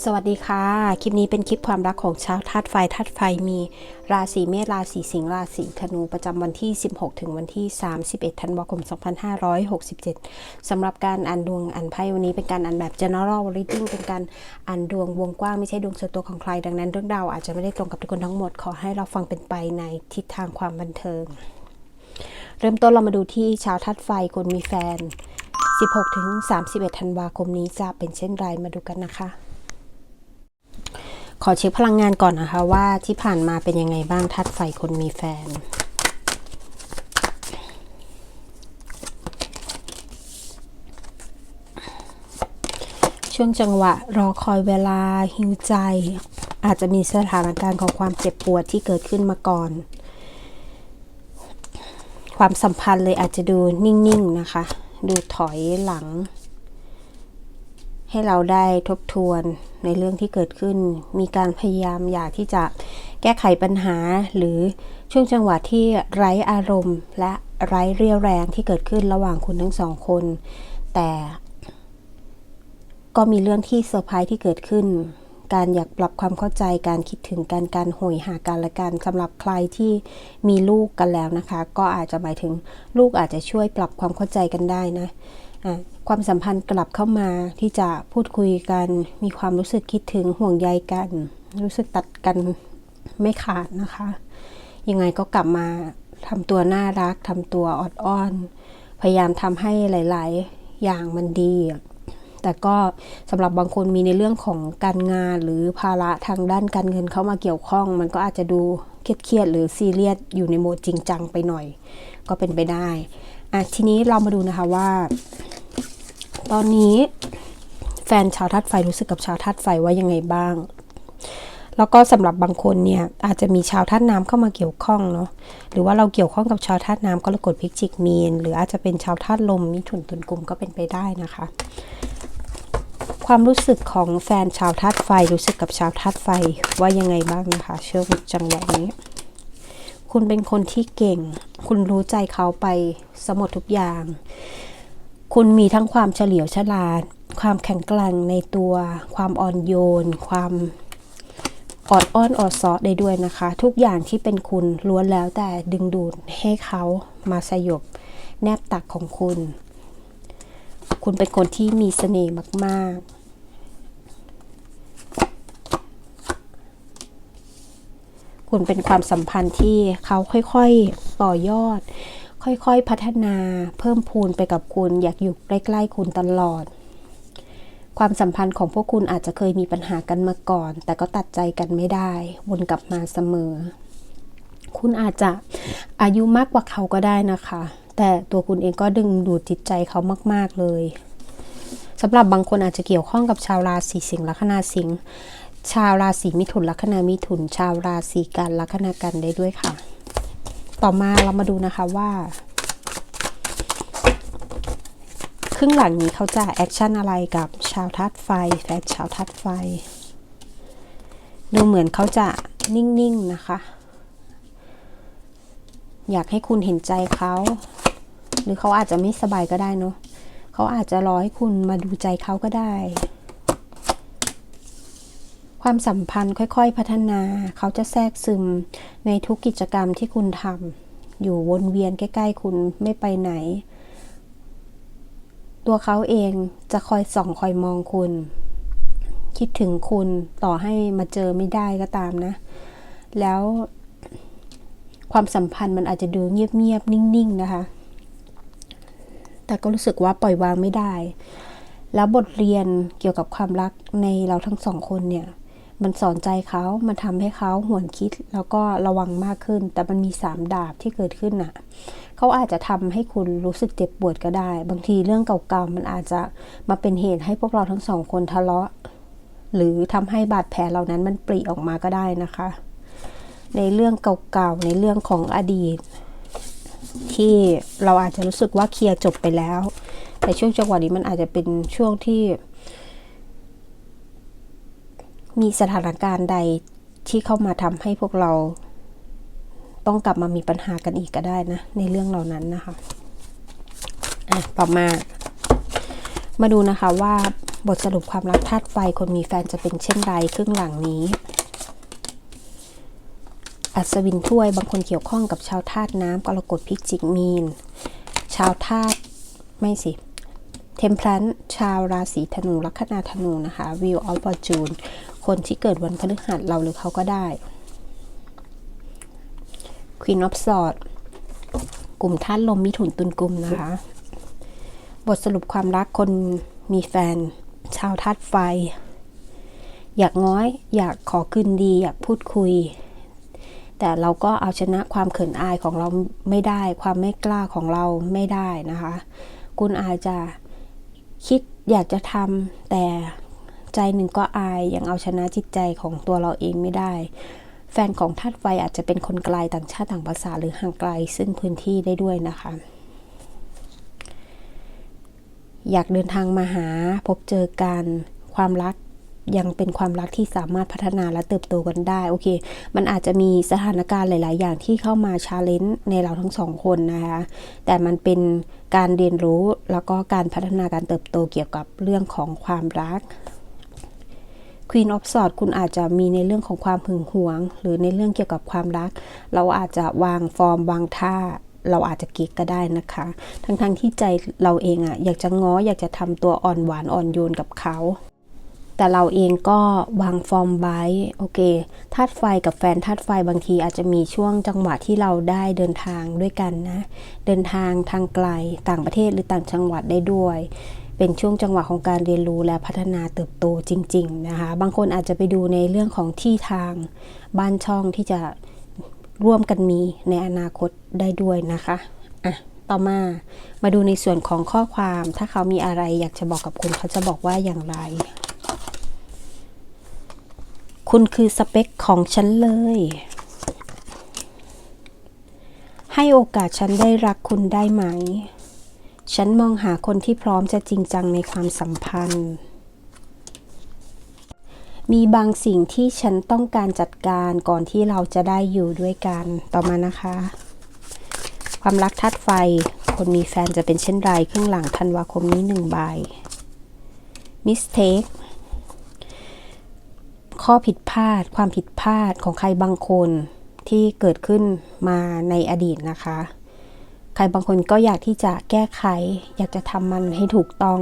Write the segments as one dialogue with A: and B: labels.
A: สวัสดีค่ะ คลิปนี้เป็นคลิปความรักของชาวธาตุไฟธาตุไฟมีราศีเมษราศีสิงห์ราศีธนูประจำวันที่ 16 ถึงวันที่ 31 ธันวาคม 2567 สำหรับการอ่านดวงอ่านไพ่วันนี้เป็นการอ่านแบบ general reading เป็นการอ่านดวงวงกว้างไม่ใช่ดวงส่วนตัวของใคร ดังนั้นเรื่องราวอาจจะไม่ได้ตรงกับทุกคนทั้งหมด ขอให้เราฟังเป็นไปในทิศทางความบันเทิง เริ่มต้นเรามาดูที่ชาวธาตุไฟคนมีแฟน 16 ถึง 31 ธันวาคมนี้จะเป็นเช่นไรมาดูกันนะคะ ขอเช็คพลังงานก่อนนะคะว่าที่ผ่านมาเป็นยังไงบ้างทัดไฟคนมีแฟน ช่วงจังหวะรอคอยเวลาหิวใจ อาจจะมีสถานการณ์ของความเจ็บปวดที่เกิดขึ้นมาก่อน ความสัมพันธ์เลยอาจจะดูนิ่งๆนะคะ ดูถอยหลัง ให้เราได้ทบทวน ในเรื่องที่เกิดขึ้น มีการพยายามอยากที่จะแก้ไขปัญหา หรือช่วงจังหวะที่ไร้อารมณ์ และไร้เรี่ยวแรงที่เกิดขึ้นระหว่างคุณทั้งสองคน แต่ก็มีเรื่องที่เซอร์ไพรส์ที่เกิดขึ้น การอยากปรับความเข้าใจ การคิดถึงการการโหยหากันและกันสำหรับใครที่มีลูกกันแล้วนะคะ ก็อาจจะหมายถึงลูกอาจจะช่วยปรับความเข้าใจกันได้นะอะ ความสัมพันธ์กลับเข้ามาที่จะพูดคุยกัน มีความรู้สึกคิดถึงห่วงใยกัน รู้สึกตัดกันไม่ขาดนะคะ ยังไงก็กลับมาทำตัวน่ารักทำตัวออดอ้อน พยายามทำให้หลาย ๆ อย่างมันดี แต่ก็สำหรับบางคนมีในเรื่องของการงานหรือภาระทางด้านการเงินเข้ามาเกี่ยวข้อง มันก็อาจจะดูเครียดๆหรือซีเรียสอยู่ในโหมดจริงจังไปหน่อย ก็เป็นไปได้อะทีนี้เรามาดูนะคะว่า ตอนนี้แฟนชาวธาตุไฟรู้สึกกับชาวธาตุไฟว่ายังไงบ้าง แล้วก็สำหรับบางคนเนี่ยอาจจะมีชาวธาตุน้ำเข้ามาเกี่ยวข้องเนาะ หรือว่าเราเกี่ยวข้องกับชาวธาตุน้ำกรกฎพิจิกมีน หรืออาจจะเป็นชาวธาตุลมมิถุนตุลกลุ่มก็เป็นไปได้นะคะ ความรู้สึกของแฟนชาวธาตุไฟรู้สึกกับชาวธาตุไฟว่ายังไงบ้างนะคะช่วงจังหวะนี้คุณเป็นคนที่เก่ง คุณรู้ใจเขาไปสมดทุกอย่าง คุณมีทั้งความเฉลียวฉลาด ความแข็งแกร่งในตัว ความอ่อนโยน ความออดอ้อนออดซอได้ด้วยนะคะ ทุกอย่างที่เป็นคุณล้วนแล้วแต่ดึงดูดให้เขามาสยบแนบตักของคุณ คุณเป็นคนที่มีเสน่ห์มาก ๆ คุณเป็นความสัมพันธ์ที่เขาค่อย ๆ ต่อยอด ค่อยๆพัฒนาเพิ่มพูนไปกับคุณ อยากอยู่ใกล้ๆคุณตลอด ความสัมพันธ์ของพวกคุณอาจจะเคยมีปัญหากันมาก่อน แต่ก็ตัดใจกันไม่ได้ วนกลับมาเสมอ คุณอาจจะอายุมากกว่าเขาก็ได้นะคะ แต่ตัวคุณเองก็ดึงดูดจิตใจเขามาก ๆเลยสำหรับบางคนอาจจะเกี่ยวข้องกับชาวราศีสิงห์ลัคนาสิงห์ชาวราศีมิถุนลัคนามิถุน ชาวราศีกันลัคนากันได้ด้วยค่ะ ต่อมาเรามาดูนะคะว่า ครึ่งหลังนี้เขาจะแอคชั่นอะไรกับชาวทัดไฟแฟนชาวทัดไฟ ดูเหมือนเขาจะนิ่งๆนะคะ อยากให้คุณเห็นใจเขา หรือเขาอาจจะไม่สบายก็ได้เนาะเขาอาจจะรอให้คุณมาดูใจเขาก็ได้ ความสัมพันธ์ค่อยๆพัฒนา เขาจะแทรกซึมในทุกกิจกรรมที่คุณทำอยู่วนเวียนใกล้ ๆ คุณไม่ไปไหน ตัวเขาเองจะคอยส่องคอยมองคุณ คิดถึงคุณต่อให้มาเจอไม่ได้ก็ตามนะ แล้วความสัมพันธ์มันอาจจะดูเงียบ ๆ นิ่ง ๆ นะคะ แต่ก็รู้สึกว่าปล่อยวางไม่ได้ แล้วบทเรียนเกี่ยวกับความรักในเราทั้งสองคนเนี่ย มันสอนใจเขามันทำให้เขาหวนคิดแล้วก็ระวังมากขึ้น แต่มันมีสามดาบที่เกิดขึ้นน่ะเขาอาจจะทำให้คุณรู้สึกเจ็บปวดก็ได้ บางทีเรื่องเก่าๆมันอาจจะมาเป็นเหตุให้พวกเราทั้งสองคนทะเลาะ หรือทำให้บาดแผลเหล่านั้นมันปริออกมาก็ได้นะคะ ในเรื่องเก่าๆในเรื่องของอดีต ที่เราอาจจะรู้สึกว่าเคลียร์จบไปแล้ว แต่ช่วงจังหวะนี้มันอาจจะเป็นช่วงที่ มีสถานการณ์ใดที่เข้ามาทำให้พวกเรา ต้องกลับมามีปัญหากันอีกก็ได้นะ ในเรื่องเหล่านั้นนะคะอะต่อมา มาดูนะคะว่าบทสรุปความรักธาตุไฟคนมีแฟนจะเป็นเช่นไรครึ่งหลังนี้ อัศวินถ้วยบางคนเกี่ยวข้องกับชาวธาตุน้ำกรกฎพิจิกมีน ชาวธาตุไม่สิเทมเพลนชาวราศีธนูลัคนาธนูนะคะ Wheel of Fortune คนที่เกิดวันพฤหัสเราหรือเขาก็ได้ Queen of Swords กลุ่มธาตุลมมิถุนตุลกลุ่มนะคะ บทสรุปความรักคนมีแฟน ชาวธาตุไฟ อยากง้อย อยากขอคืนดี อยากพูดคุย แต่เราก็เอาชนะความเขินอายของเราไม่ได้ ความไม่กล้าของเราไม่ได้นะคะ คุณอาจจะคิดอยากจะทำแต่ ใจหนึ่งก็อายยังเอาชนะจิตใจของตัวเราเองไม่ได้ แฟนของธาตุไฟอาจจะเป็นคนไกลต่างชาติต่างภาษาหรือห่างไกลซึ่งพื้นที่ได้ด้วยนะคะ อยากเดินทางมาหาพบเจอกันความรักยังเป็นความรักที่สามารถพัฒนาและเติบโตกันได้โอเค มันอาจจะมีสถานการณ์หลาย ๆ อย่างที่เข้ามาชาเลนจ์ในเราทั้งสองคนนะคะแต่มันเป็นการเรียนรู้แล้วก็การพัฒนาการเติบโตเกี่ยวกับเรื่องของความรัก Queen of Swords คุณอาจจะมีในเรื่องของความหึงหวง หรือในเรื่องเกี่ยวกับความรัก เราอาจจะวางฟอร์มวางท่าเราอาจจะเก๊กก็ได้นะคะ ทั้งๆทที่ใจเราเองอะอยากจะง้ออยากจะทำตัวอ่อนหวานอ่อนโยนกับเขา แต่เราเองก็วางฟอร์มไว้โอเคธาตุไฟกับแฟนธาตุไฟบางทีอาจจะมีช่วงจังหวะที่เราได้เดินทางด้วยกันนะ เดินทางทางไกลต่างประเทศหรือต่างจังหวัดได้ด้วย เป็นช่วงจังหวะของการเรียนรู้และพัฒนาเติบโตจริง ๆ นะคะ บางคนอาจจะไปดูในเรื่องของที่ทางบ้านช่องที่จะร่วมกันมีในอนาคตได้ด้วยนะคะอะต่อมามาดูในส่วนของข้อความ ถ้าเขามีอะไรอยากจะบอกกับคุณเขาจะบอกว่าอย่างไร คุณคือสเปคของฉันเลย ให้โอกาสฉันได้รักคุณได้ไหม ฉันมองหาคนที่พร้อมจะจริงจังในความสัมพันธ์ มีบางสิ่งที่ฉันต้องการจัดการก่อนที่เราจะได้อยู่ด้วยกัน ต่อมานะคะ ความรักทัดไฟ คนมีแฟนจะเป็นเช่นไรครึ่งหลังธันวาคมนี้หนึ่งใบ mistake ข้อผิดพลาด ความผิดพลาดของใครบางคนที่เกิดขึ้นมาในอดีตนะคะ ใครบางคนก็อยากที่จะแก้ไข อยากจะทำมันให้ถูกต้อง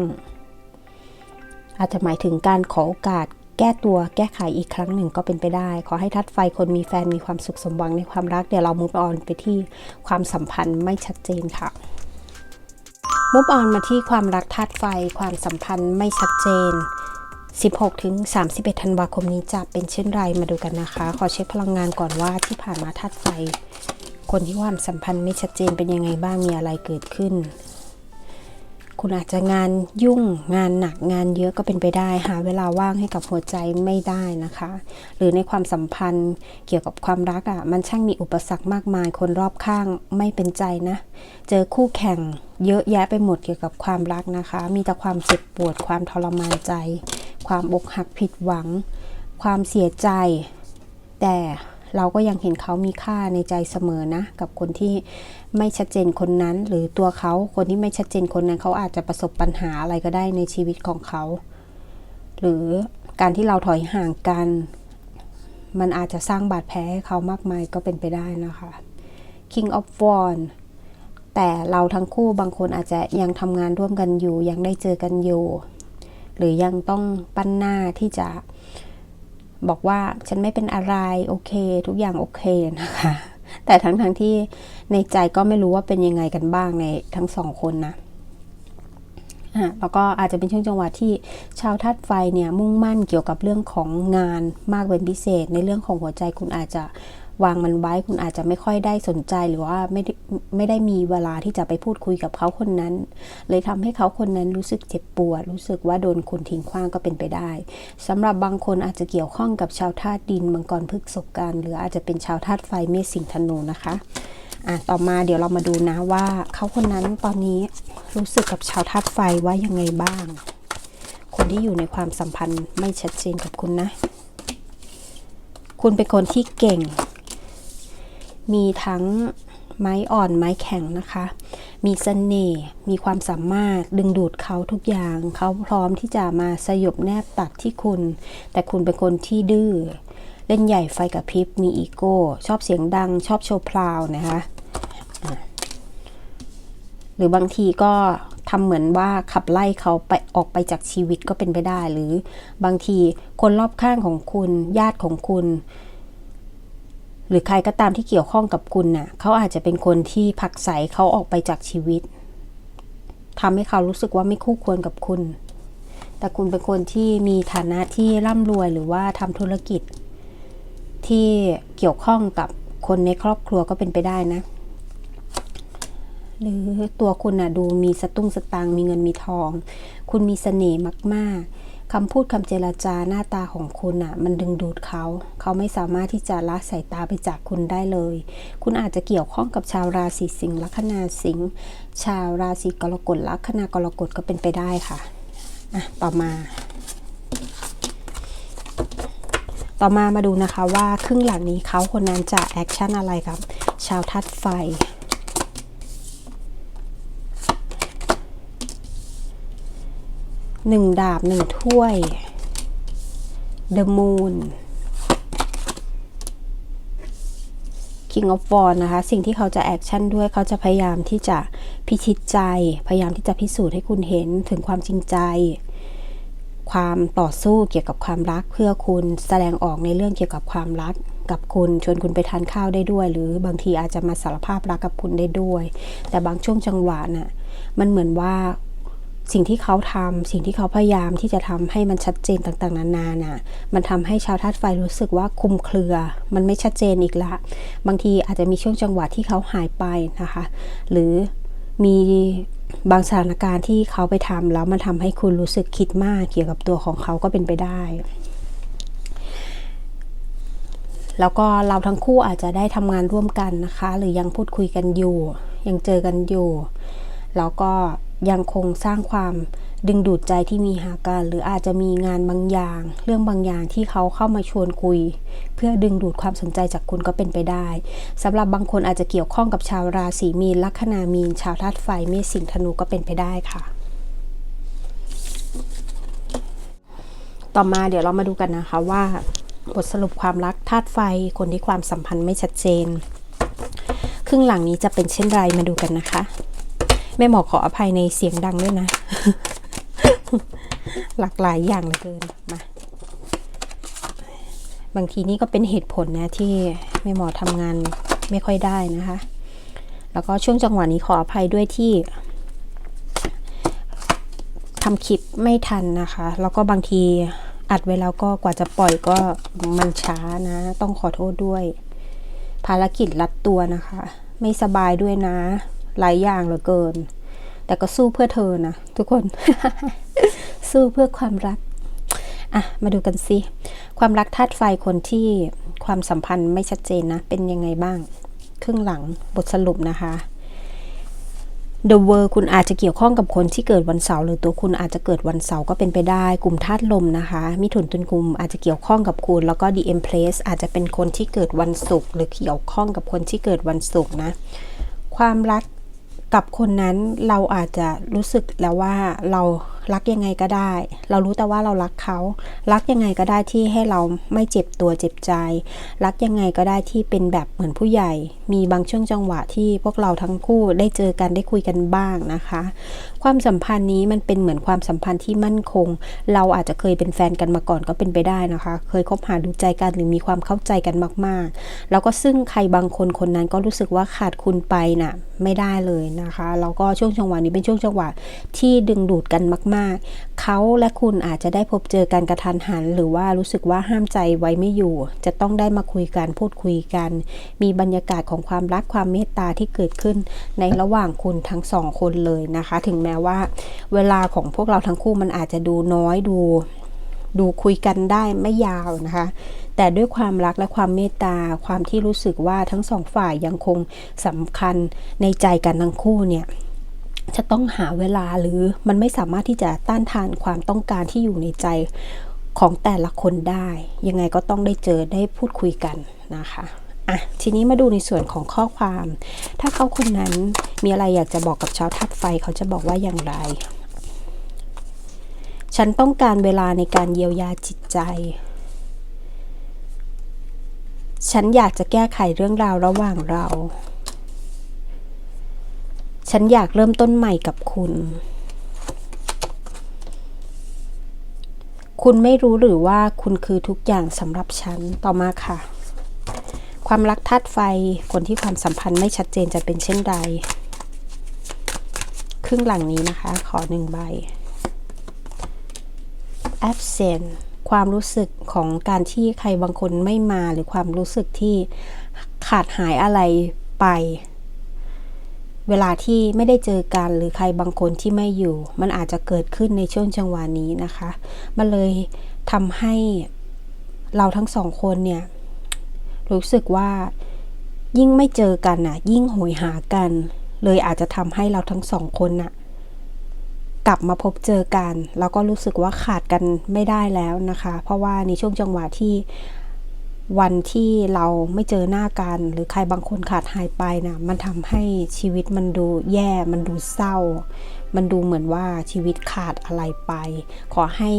A: อาจจะหมายถึงการขอโอกาส แก้ตัวแก้ไขอีกครั้งหนึ่งก็เป็นไปได้ ขอให้ทัดไฟคนมีแฟนมีความสุขสมหวังในความรักเดี๋ยวเรามุฟออนไปที่ความสัมพันธ์ไม่ชัดเจนค่ะมุฟออนมาที่ความรักธาตุไฟความสัมพันธ์ไม่ชัดเจน 16 ถึง 31 ธันวาคมนี้จะเป็นเช่นไรมาดูกันนะคะ ขอเช็คพลังงานก่อนว่าที่ผ่านมาธาตุไฟ คนที่ความสัมพันธ์ไม่ชัดเจนเป็นยังไงบ้างมีอะไรเกิดขึ้น คุณอาจจะงานยุ่งงานหนักงานเยอะก็เป็นไปได้หาเวลาว่างให้กับหัวใจไม่ได้นะคะ หรือในความสัมพันธ์เกี่ยวกับความรักอะ่ะมันช่างมีอุปสรรคมากมาย คนรอบข้างไม่เป็นใจนะ เจอคู่แข่งเยอะแยะไปหมดเกี่ยวกับความรักนะคะ มีแต่ความเจ็บปวดความทรมานใจ ความอกหักผิดหวัง ความเสียใจ แต่ เราก็ยังเห็นเขามีค่าในใจเสมอนะ กับคนที่ไม่ชัดเจนคนนั้น หรือตัวเขาคนที่ไม่ชัดเจนคนนั้นเขาอาจจะประสบปัญหาอะไรก็ได้ในชีวิตของเขา หรือการที่เราถอยห่างกัน มันอาจจะสร้างบาดแผลให้เขามากมายก็เป็นไปได้นะคะ King of Wands แต่เราทั้งคู่บางคนอาจจะยังทำงานร่วมกันอยู่ ยังได้เจอกันอยู่ หรือยังต้องปั้นหน้าที่จะ บอกว่าฉันไม่เป็นอะไรโอเค ทุกอย่างโอเคนะคะ แต่ทั้งทั้งที่ในใจก็ไม่รู้ว่าเป็นยังไงกันบ้างในทั้งสองคนนะอะแล้วก็อาจจะเป็นช่วงจังหวะที่ชาวธาตุไฟเนี่ยมุ่งมั่นเกี่ยวกับเรื่องของงานมากเป็นพิเศษ ในเรื่องของหัวใจคุณอาจจะ วางมันไว้คุณอาจจะไม่ค่อยได้สนใจหรือว่าไม่ได้ไม่ได้มีเวลาที่จะไปพูดคุยกับเขาคนนั้น เลยทำให้เขาคนนั้นรู้สึกเจ็บปวด รู้สึกว่าโดนคุณทิ้งขว้างก็เป็นไปได้สำหรับบางคนอาจจะเกี่ยวข้องกับชาวธาตุดินมังกรพฤกษกันหรืออาจจะเป็นชาวธาตุไฟเมษสิงห์ธนูนะคะอะต่อมาเดี๋ยวเรามาดูนะว่าเขาคนนั้นตอนนี้รู้สึกกับชาวธาตุไฟว่ายังไงบ้าง คนที่อยู่ในความสัมพันธ์ไม่ชัดเจนกับคุณนะ คุณเป็นคนที่เก่ง มีทั้งไม้อ่อนไม้แข็งนะคะ มีเสน่ห์มีความสามารถดึงดูดเขาทุกอย่าง เขาพร้อมที่จะมาสยบแนบตัดที่คุณ แต่คุณเป็นคนที่ดื้อเล่นใหญ่ไฟกับพริบมีอีโก้ ชอบเสียงดัง ชอบโชว์พลาวนะคะ หรือบางทีก็ทำเหมือนว่าขับไล่เขาไปออกไปจากชีวิตก็เป็นไปได้ หรือบางทีคนรอบข้างของคุณญาติของคุณ หรือใครก็ตามที่เกี่ยวข้องกับคุณน่ะเขาอาจจะเป็นคนที่ผักไสเขาออกไปจากชีวิตทำให้เขารู้สึกว่าไม่คู่ควรกับคุณ แต่คุณเป็นคนที่มีฐานะที่ร่ำรวยหรือว่าทำธุรกิจ ที่เกี่ยวข้องกับคนในครอบครัวก็เป็นไปได้นะ หรือตัวคุณน่ะดูมีสตุ้งสตางมีเงินมีทอง คุณมีเสน่ห์มาก ๆ คำพูดคำเจรจาหน้าตาของคุณน่ะ มันดึงดูดเขา เขาไม่สามารถที่จะละสายตาไปจากคุณได้เลย คุณอาจจะเกี่ยวข้องกับชาวราศีสิงห์ลัคนาสิงห์ชาวราศีกรกฎลัคนากรกฎก็เป็นไปได้ค่ะอะ ต่อมา ต่อมามาดูนะคะว่าครึ่งหลังนี้เขาคนนั้นจะแอคชั่นอะไรกับ ชาวทัดไฟ หนึ่งดาบหนึ่งถ้วย The Moon King of w a n นะคะ สิ่งที่เขาจะแอคชั่นด้วยเขาจะพยายามที่จะพิชิตใจ พยายามที่จะพิสูจน์ให้คุณเห็นถึงความจริงใจ ความต่อสู้เกี่ยวกับความรักเพื่อคุณแสดงออกในเรื่องเกี่ยวกับความรักกับคุณชวนคุณไปทานข้าวได้ด้วย หรือบางทีอาจจะมาสารภาพรักกับคุณได้ด้วย แต่บางช่วงจังหวะน่ะมันเหมือนว่า สิ่งที่เขาทำสิ่งที่เขาพยายามที่จะทำให้มันชัดเจนต่างๆ นานาน่ะมันทำให้ชาวธาตุไฟรู้สึกว่าคลุมเครือ มันไม่ชัดเจนอีกละ บางทีอาจจะมีช่วงจังหวะที่เขาหายไปนะคะ หรือมีบางสถานการณ์ที่เขาไปทำแล้วมันทำให้คุณรู้สึกคิดมากเกี่ยวกับตัวของเขาก็เป็นไปได้ แล้วก็เราทั้งคู่อาจจะได้ทำงานร่วมกันนะคะ หรือยังพูดคุยกันอยู่ ยังเจอกันอยู่ แล้วก็ ยังคงสร้างความดึงดูดใจที่มีหากันหรืออาจจะมีงานบางอย่าง เรื่องบางอย่างที่เขาเข้ามาชวนคุย เพื่อดึงดูดความสนใจจากคุณก็เป็นไปได้สำหรับบางคนอาจจะเกี่ยวข้องกับชาวราศีมีนลัคนามีน ชาวธาตุไฟเมษสิงห์ธนูก็เป็นไปได้ค่ะ ต่อมาเดี๋ยวเรามาดูกันนะคะว่า บทสรุปความรักธาตุไฟคนที่ความสัมพันธ์ไม่ชัดเจน ครึ่งหลังนี้จะเป็นเช่นไรมาดูกันนะคะ แม่หมอขออภัยในเสียงดังด้วยนะ หลากหลายอย่างเหลือเกินมาบางทีนี่ก็เป็นเหตุผลนะที่แม่หมอทำงานไม่ค่อยได้นะคะ แล้วก็ช่วงจังหวะนี้ขออภัยด้วยที่ทำคลิปไม่ทันนะคะ แล้วก็บางทีอัดไว้แล้วก็กว่าจะปล่อยก็มันช้านะ ต้องขอโทษด้วย ภารกิจรัดตัวนะคะ ไม่สบายด้วยนะ หลายอย่างเหลือเกิน แต่ก็สู้เพื่อเธอนะทุกคน สู้เพื่อความรักอะมาดูกันสิความรักธาตุไฟคนที่ความสัมพันธ์ไม่ชัดเจนนะ เป็นยังไงบ้าง ครึ่งหลังบทสรุปนะคะ The World คุณอาจจะเกี่ยวข้องกับคนที่เกิดวันเสาร์หรือตัวคุณอาจจะเกิดวันเสาร์ก็เป็นไปได้ กลุ่มธาตุลมนะคะ มิถุนตุลกุมอาจจะเกี่ยวข้องกับคุณ แล้วก็ The Empress อาจจะเป็นคนที่เกิดวันศุกร์หรือเกี่ยวข้องกับคนที่เกิดวันศุกร์นะ ความรัก กับคนนั้นเราอาจจะรู้สึกแล้วว่าเรา รักยังไงก็ได้ เรารู้แต่ว่าเรารักเขา รักยังไงก็ได้ที่ให้เราไม่เจ็บตัวเจ็บใจ รักยังไงก็ได้ที่เป็นแบบเหมือนผู้ใหญ่ มีบางช่วงจังหวะที่พวกเราทั้งคู่ได้เจอกันได้คุยกันบ้างนะคะ ความสัมพันธ์นี้มันเป็นเหมือนความสัมพันธ์ที่มั่นคง เราอาจจะเคยเป็นแฟนกันมาก่อนก็เป็นไปได้นะคะ เคยคบหาดูใจกันหรือมีความเข้าใจกันมาก ๆ แล้วก็ซึ่งใครบางคนคนนั้นก็รู้สึกว่าขาดคุณไปน่ะไม่ได้เลยนะคะ แล้วก็ช่วงจังหวะนี้เป็นช่วงจังหวะที่ดึงดูดกันมากๆ เขาและคุณอาจจะได้พบเจอกันกระทันหัน หรือว่ารู้สึกว่าห้ามใจไว้ไม่อยู่ จะต้องได้มาคุยกันพูดคุยกัน มีบรรยากาศของความรักความเมตตาที่เกิดขึ้นในระหว่างคุณทั้งสองคนเลยนะคะ ถึงแม้ว่า เวลาของพวกเราทั้งคู่มันอาจจะดูน้อยดู ดูคุยกันได้ไม่ยาวนะคะแต่ด้วยความรักและความเมตตาความที่รู้สึกว่าทั้งสองฝ่ายยังคงสำคัญในใจกันทั้งคู่เนี่ย จะต้องหาเวลาหรือมันไม่สามารถที่จะต้านทานความต้องการที่อยู่ในใจของแต่ละคนได้ ยังไงก็ต้องได้เจอได้พูดคุยกันนะคะอะทีนี้มาดูในส่วนของข้อความ ถ้าเขาคนนั้นมีอะไรอยากจะบอกกับชาวธาตุไฟเขาจะบอกว่าอย่างไร ฉันต้องการเวลาในการเยียวยาจิตใจ ฉันอยากจะแก้ไขเรื่องราวระหว่างเรา ฉันอยากเริ่มต้นใหม่กับคุณ คุณไม่รู้หรือว่าคุณคือทุกอย่างสำหรับฉัน ต่อมาค่ะ ความรักธาตุไฟ คนที่ความสัมพันธ์ไม่ชัดเจนจะเป็นเช่นใด ครึ่งหลังนี้นะคะ ขอหนึ่งใบ absent ความรู้สึกของการที่ใครบางคนไม่มาหรือความรู้สึกที่ขาดหายอะไรไป เวลาที่ไม่ได้เจอกันหรือใครบางคนที่ไม่อยู่ มันอาจจะเกิดขึ้นในช่วงจังหวะนี้นะคะ มันเลยทำให้เราทั้งสองคนเนี่ย รู้สึกว่ายิ่งไม่เจอกันน่ะ ยิ่งโหยหากัน เลยอาจจะทำให้เราทั้งสองคนน่ะ กลับมาพบเจอกัน แล้วก็รู้สึกว่าขาดกันไม่ได้แล้วนะคะ เพราะว่าในช่วงจังหวะที่ วันที่เราไม่เจอหน้ากัน หรือใครบางคนขาดหายไปนะมันทำให้ชีวิตมันดูแย่ มันดูเศร้า มันดูเหมือนว่าชีวิตขาดอะไรไป ขอให้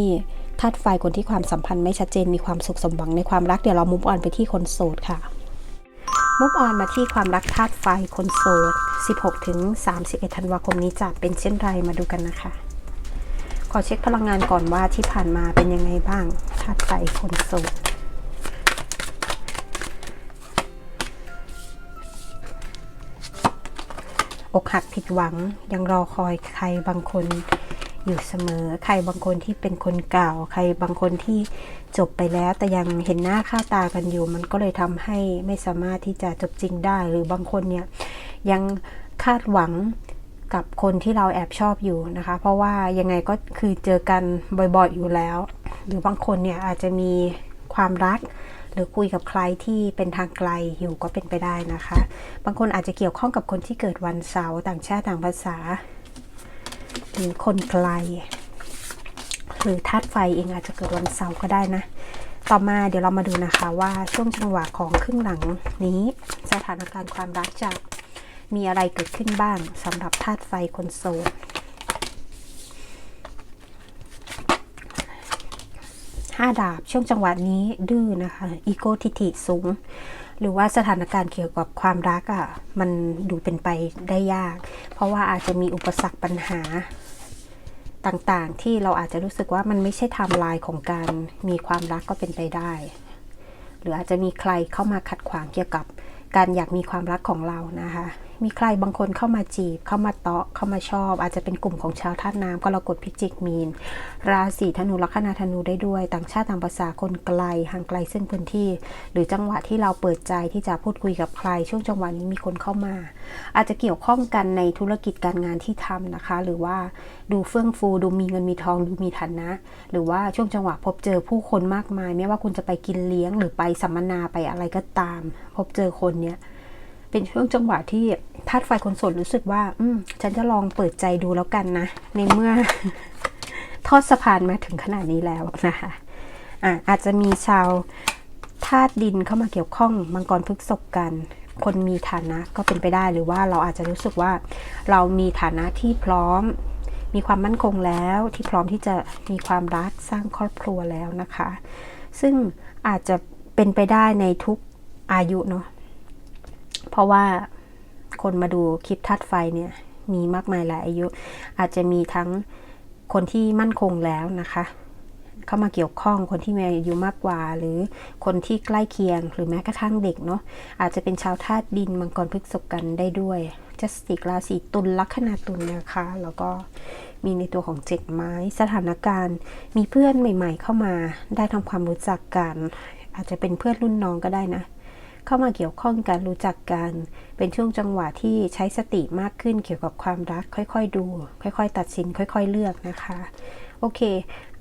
A: ธาตุไฟคนที่ความสัมพันธ์ไม่ชัดเจนมีความสุขสมหวังในความรักเดี๋ยวเรามุฟออนไปที่คนโสดค่ะมุฟออนมาที่ความรักธาตุไฟคนโสด 16ถึง31 ธันวาคมนี้จะเป็นเช่นไรมาดูกันนะคะ ขอเช็คพลังงานก่อนว่าที่ผ่านมาเป็นยังไงบ้างธาตุไฟคนโสด อกหักผิดหวัง ยังรอคอยใครบางคนอยู่เสมอ ใครบางคนที่เป็นคนเก่า ใครบางคนที่จบไปแล้ว แต่ยังเห็นหน้าค่าตากันอยู่ มันก็เลยทำให้ไม่สามารถที่จะจบจริงได้ หรือบางคนเนี่ยยังคาดหวังกับคนที่เราแอบชอบอยู่นะคะ เพราะว่ายังไงก็คือเจอกันบ่อยๆอยู่แล้ว หรือบางคนเนี่ยอาจจะมีความรัก หรือคุยกับใครที่เป็นทางไกลอยู่ก็เป็นไปได้นะคะ บางคนอาจจะเกี่ยวข้องกับคนที่เกิดวันเสาร์ต่างชาติต่างภาษา หรือคนไกล หรือธาตุไฟเองอาจจะเกิดวันเสาร์ก็ได้นะ ต่อมาเดี๋ยวเรามาดูนะคะว่าช่วงจังหวะของครึ่งหลังนี้ สถานการณ์ความรักจะมีอะไรเกิดขึ้นบ้างสำหรับธาตุไฟคนโสด ห้าดาบ ช่วงจังหวะนี้ดื้อนะคะอีโก้ทิฐิสูง หรือว่าสถานการณ์เกี่ยวกับความรักอะ่ะมันดูเป็นไปได้ยาก เพราะว่าอาจจะมีอุปสรรคปัญหาต่างๆ ที่เราอาจจะรู้สึกว่ามันไม่ใช่ไทม์ไลน์ของการมีความรักก็เป็นไปได้ หรืออาจจะมีใครเข้ามาขัดขวางเกี่ยวกับการอยากมีความรักของเรานะคะ มีใครบางคนเข้ามาจีบ เข้ามาเตาะเข้ามาชอบ อาจจะเป็นกลุ่มของชาวธาตุน้ำกรกฎพิจิกมีน ราศีธนูลัคนาธนูได้ด้วย ต่างชาติต่างภาษาคนไกลห่างไกลซึ่งพื้นที่ หรือจังหวะที่เราเปิดใจที่จะพูดคุยกับใคร ช่วงจังหวะนี้มีคนเข้ามา อาจจะเกี่ยวข้องกันในธุรกิจการงานที่ทำนะคะ หรือว่าดูเฟื่องฟูดูมีเงินมีทองดูมีฐานะ หรือว่าช่วงจังหวะพบเจอผู้คนมากมาย ไม่ว่าคุณจะไปกินเลี้ยงหรือไปสัมมนาไปอะไรก็ตาม พบเจอคนเนี้ย เป็นช่วงจังหวะที่ธาตุไฟคนโสดรู้สึกว่า อืมฉันจะลองเปิดใจดูแล้วกันนะ ในเมื่อทอดสะพานมาถึงขนาดนี้แล้วนะคะอะอาจจะมีชาวธาตุดินเข้ามาเกี่ยวข้องมังกรพฤกษกกัน คนมีฐานะก็เป็นไปได้หรือว่าเราอาจจะรู้สึกว่า เรามีฐานะที่พร้อม มีความมั่นคงแล้วที่พร้อมที่จะมีความรักสร้างครอบครัวแล้วนะคะ ซึ่งอาจจะเป็นไปได้ในทุกอายุเนาะ เพราะว่าคนมาดูคลิปทัดไฟเนี่ยมีมากมายหลายอายุ อาจจะมีทั้งคนที่มั่นคงแล้วนะคะ เข้ามาเกี่ยวข้องคนที่มีอายุมากกว่า หรือคนที่ใกล้เคียงหรือแม้กระทั่งเด็กเนาะอาจจะเป็นชาวธาตุดินมังกรพฤกษกันได้ด้วยจัสติกราศีตุลลัคนาตุลนะคะ แล้วก็มีในตัวของเจ็ดไม้ สถานการณ์ มีเพื่อนใหม่ ๆ เข้ามาได้ทำความรู้จักกัน อาจจะเป็นเพื่อนรุ่นน้องก็ได้นะ เข้ามาเกี่ยวข้องกันรู้จักกัน เป็นช่วงจังหวะที่ใช้สติมากขึ้นเกี่ยวกับความรัก ค่อยๆดู ค่อยๆ ตัดสิน ค่อย ๆ เลือกนะคะ โอเค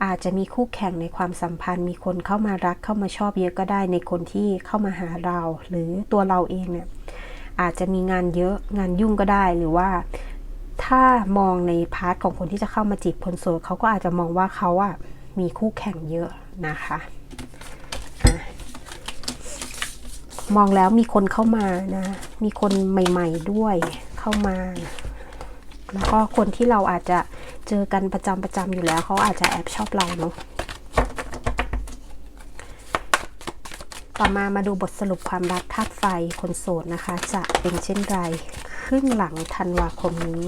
A: อาจจะมีคู่แข่งในความสัมพันธ์ มีคนเข้ามารักเข้ามาชอบเยอะก็ได้ในคนที่เข้ามาหาเรา หรือตัวเราเองเนี่ยอาจจะมีงานเยอะงานยุ่งก็ได้หรือว่าถ้ามองในพาร์ทของคนที่จะเข้ามาจีบคนโสดเขาก็อาจจะมองว่าเขาอะมีคู่แข่งเยอะนะคะ มองแล้วมีคนเข้ามานะ มีคนใหม่ ๆด้วยเข้ามา แล้วก็คนที่เราอาจจะเจอกันประจำประจำอยู่แล้วเขาอาจจะแอบชอบเราเนาะต่อมามาดูบทสรุปความรักธาตุไฟคนโสดนะคะ จะเป็นเช่นไรครึ่งหลังธันวาคมนี้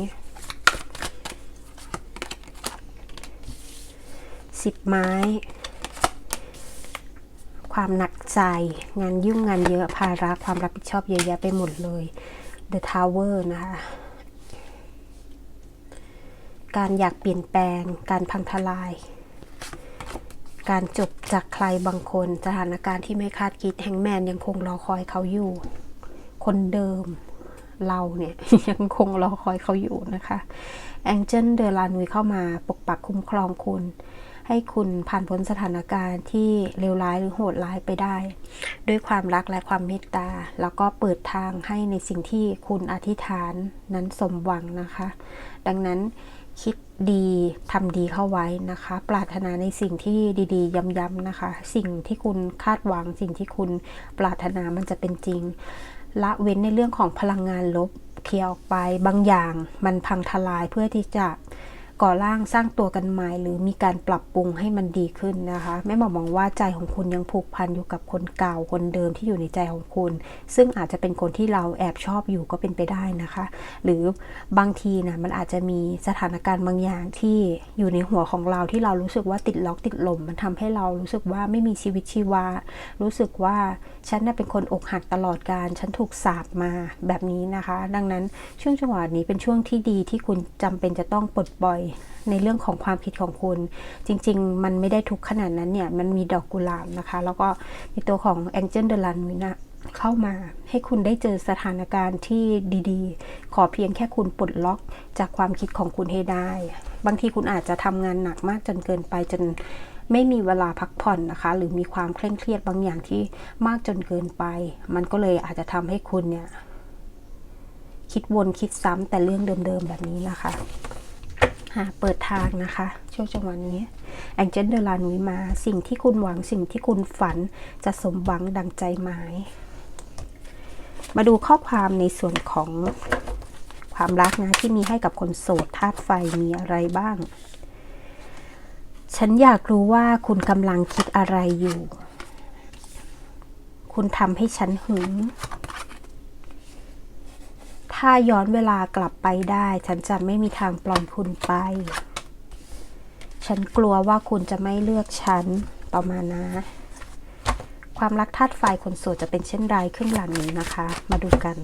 A: สิบไม้ ความหนักใจ งานยุ่งงานเยอะภาระความรับผิดชอบเยอะแยะไปหมดเลย The Tower นะคะ การอยากเปลี่ยนแปลง การพังทลาย การจบจากใครบางคน สถานการณ์ที่ไม่คาดคิดแฮงแมนยังคงรอคอยเขาอยู่ คนเดิมเราเนี่ยยังคงรอคอยเขาอยู่นะคะแองเจิลเดลานุยเข้ามาปกปักคุ้มครองคุณ ให้คุณผ่านพ้นสถานการณ์ที่เลวร้ายหรือโหดร้ายไปได้ ด้วยความรักและความเมตตา แล้วก็เปิดทางให้ในสิ่งที่คุณอธิษฐานนั้นสมหวังนะคะ ดังนั้นคิดดีทำดีเข้าไว้นะคะ ปรารถนาในสิ่งที่ดีๆย้ำๆนะคะ สิ่งที่คุณคาดหวัง สิ่งที่คุณปรารถนามันจะเป็นจริง ละเว้นในเรื่องของพลังงานลบเคลียร์ออกไปบางอย่างมันพังทลายเพื่อที่จะ ก่อร่างสร้างตัวกันใหม่หรือมีการปรับปรุงให้มันดีขึ้นนะคะแม่หมอมองว่าใจของคุณยังผูกพันอยู่กับคนเก่าคนเดิมที่อยู่ในใจของคุณ ซึ่งอาจจะเป็นคนที่เราแอบชอบอยู่ก็เป็นไปได้นะคะ หรือบางทีนะมันอาจจะมีสถานการณ์บางอย่างที่อยู่ในหัวของเราที่เรารู้สึกว่าติดล็อกติดลม มันทำให้เรารู้สึกว่าไม่มีชีวิตชีวา รู้สึกว่าฉันน่ะเป็นคนอกหักตลอดการฉันถูกสาบมาแบบนี้นะคะ ดังนั้นช่วงจังหวะนี้เป็นช่วงที่ดีที่คุณจำเป็นจะต้องปลดปล่อยในเรื่องของความคิดของคุณ จริง ๆ มันไม่ได้ทุกขนาดนั้นเนี่ย มันมีดอกกุหลาบนะคะ แล้วก็มีตัวของ Angel de la Nuit นะเข้ามาให้คุณได้เจอสถานการณ์ที่ดีๆ ขอเพียงแค่คุณปลดล็อกจากความคิดของคุณให้ได้ บางทีคุณอาจจะทำงานหนักมากจนเกินไปจนไม่มีเวลาพักผ่อนนะคะ หรือมีความเคร่งเครียดบางอย่างที่มากจนเกินไป มันก็เลยอาจจะทำให้คุณเนี่ย คิดวนคิดซ้ำแต่เรื่องเดิมๆแบบนี้นะคะ หาเปิดทางนะคะ ช่วงจังหวะนี้แองเจนเดลานุยมา สิ่งที่คุณหวังสิ่งที่คุณฝันจะสมหวังดังใจหมาย มาดูข้อความในส่วนของความรักนะ ที่มีให้กับคนโสดธาตุไฟมีอะไรบ้าง ฉันอยากรู้ว่าคุณกำลังคิดอะไรอยู่ คุณทำให้ฉันหึง ถ้าย้อนเวลากลับไปได้ ฉันจะไม่มีทางปล่อยคุณไป ฉันกลัวว่าคุณจะไม่เลือกฉันประมาณนะ ความรักธาตุไฟคนโสดจะเป็นเช่นไรขึ้นหลังนี้นะคะ มาดูกัน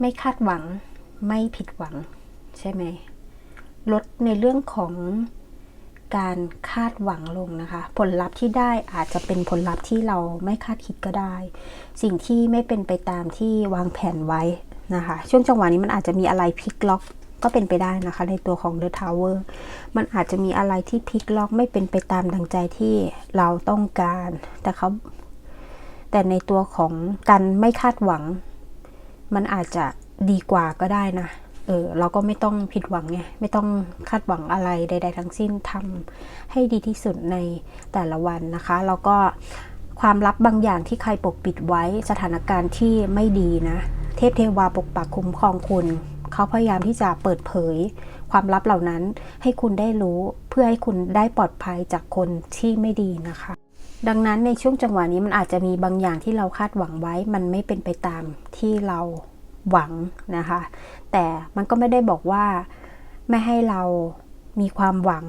A: ไม่คาดหวังไม่ผิดหวังใช่ไหมลดในเรื่องของ การคาดหวังลงนะคะ ผลลัพธ์ที่ได้อาจจะเป็นผลลัพธ์ที่เราไม่คาดคิดก็ได้ สิ่งที่ไม่เป็นไปตามที่วางแผนไว้นะคะ ช่วงจังหวะนี้มันอาจจะมีอะไรพลิกล็อกก็เป็นไปได้นะคะ ในตัวของ The Tower มันอาจจะมีอะไรที่พลิกล็อกไม่เป็นไปตามดังใจที่เราต้องการ แต่เขาแต่ในตัวของการไม่คาดหวัง มันอาจจะดีกว่าก็ได้นะ ออเราก็ไม่ต้องผิดหวังไงไม่ต้องคาดหวังอะไรใด ๆ ทั้งสิ้นทำให้ดีที่สุดในแต่ละวันนะคะแล้วก็ความลับบางอย่างที่ใครปกปิดไว้สถานการณ์ที่ไม่ดีนะ เทพเทวาปกปักคุ้มครองคุณ เขาพยายามที่จะเปิดเผย ความลับเหล่านั้นให้คุณได้รู้เพื่อให้คุณได้ปลอดภัยจากคนที่ไม่ดีนะคะ ดังนั้นในช่วงจังหวะนี้มันอาจจะมีบางอย่างที่เราคาดหวังไว้ มันไม่เป็นไปตามที่เรา หวังนะคะ แต่มันก็ไม่ได้บอกว่าไม่ให้เรามีความหวัง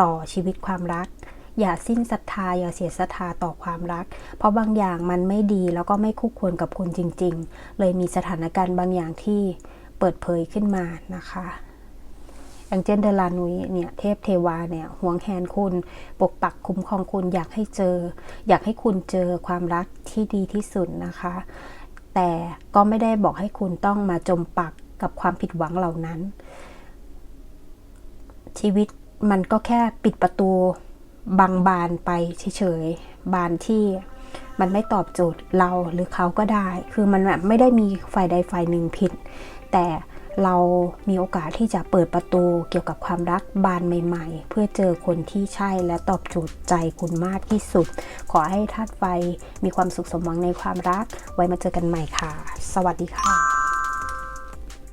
A: ต่อชีวิตความรัก อย่าสิ้นศรัทธา อย่าเสียศรัทธาต่อความรัก เพราะบางอย่างมันไม่ดีแล้วก็ไม่คู่ควรกับคุณจริง ๆ เลยมีสถานการณ์บางอย่างที่เปิดเผยขึ้นมานะคะอย่างเจนเดลานุยเนี่ยเทพเทวาเนี่ยห่วงแหนคุณ ปกปักคุ้มครองคุณอยากให้เจอ อยากให้คุณเจอความรักที่ดีที่สุดนะคะ แต่ก็ไม่ได้บอกให้คุณต้องมาจมปักกับความผิดหวังเหล่านั้น ชีวิตมันก็แค่ปิดประตูบางบานไปเฉยๆบานที่มันไม่ตอบโจทย์เราหรือเขาก็ได้ คือมันแบบไม่ได้มีฝ่ายใดฝ่ายหนึ่งผิด แต่ เรามีโอกาสที่จะเปิดประตูเกี่ยวกับความรักบานใหม่ ๆ เพื่อเจอคนที่ใช่และตอบโจทย์ใจคุณมากที่สุด ขอให้ธาตุไฟมีความสุขสมหวังในความรัก ไว้มาเจอกันใหม่ค่ะ สวัสดีค่ะ